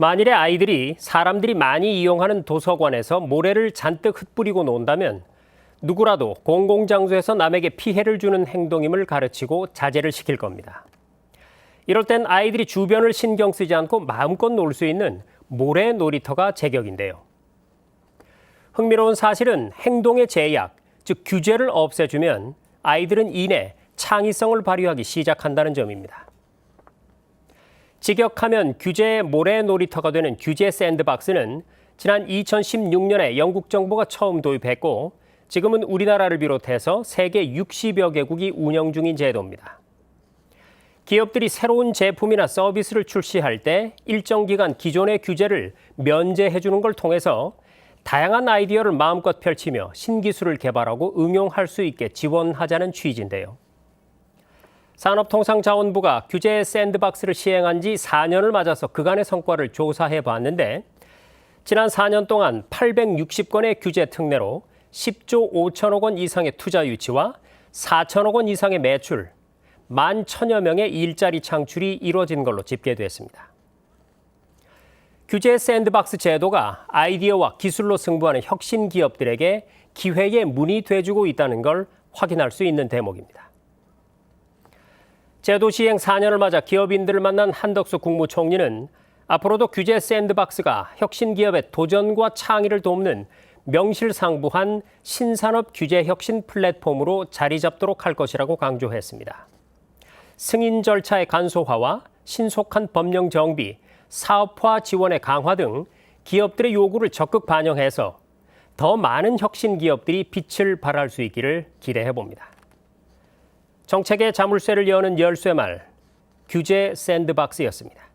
만일에 아이들이 사람들이 많이 이용하는 도서관에서 모래를 잔뜩 흩뿌리고 논다면 누구라도 공공장소에서 남에게 피해를 주는 행동임을 가르치고 자제를 시킬 겁니다. 이럴 땐 아이들이 주변을 신경 쓰지 않고 마음껏 놀 수 있는 모래 놀이터가 제격인데요. 흥미로운 사실은 행동의 제약, 즉 규제를 없애주면 아이들은 이내 창의성을 발휘하기 시작한다는 점입니다. 직역하면 규제의 모래 놀이터가 되는 규제 샌드박스는 지난 2016년에 영국 정부가 처음 도입했고 지금은 우리나라를 비롯해서 세계 60여 개국이 운영 중인 제도입니다. 기업들이 새로운 제품이나 서비스를 출시할 때 일정 기간 기존의 규제를 면제해 주는 걸 통해서 다양한 아이디어를 마음껏 펼치며 신기술을 개발하고 응용할 수 있게 지원하자는 취지인데요. 산업통상자원부가 규제 샌드박스를 시행한 지 4년을 맞아서 그간의 성과를 조사해 봤는데 지난 4년 동안 860건의 규제 특례로 10조 5천억 원 이상의 투자 유치와 4천억 원 이상의 매출, 만 천여 명의 일자리 창출이 이루어진 걸로 집계됐습니다. 규제 샌드박스 제도가 아이디어와 기술로 승부하는 혁신 기업들에게 기회의 문이 돼주고 있다는 걸 확인할 수 있는 대목입니다. 제도 시행 4년을 맞아 기업인들을 만난 한덕수 국무총리는 앞으로도 규제 샌드박스가 혁신 기업의 도전과 창의를 돕는 명실상부한 신산업 규제 혁신 플랫폼으로 자리 잡도록 할 것이라고 강조했습니다. 승인 절차의 간소화와 신속한 법령 정비, 사업화 지원의 강화 등 기업들의 요구를 적극 반영해서 더 많은 혁신 기업들이 빛을 발할 수 있기를 기대해 봅니다. 정책의 자물쇠를 여는 열쇠말 규제 샌드박스였습니다.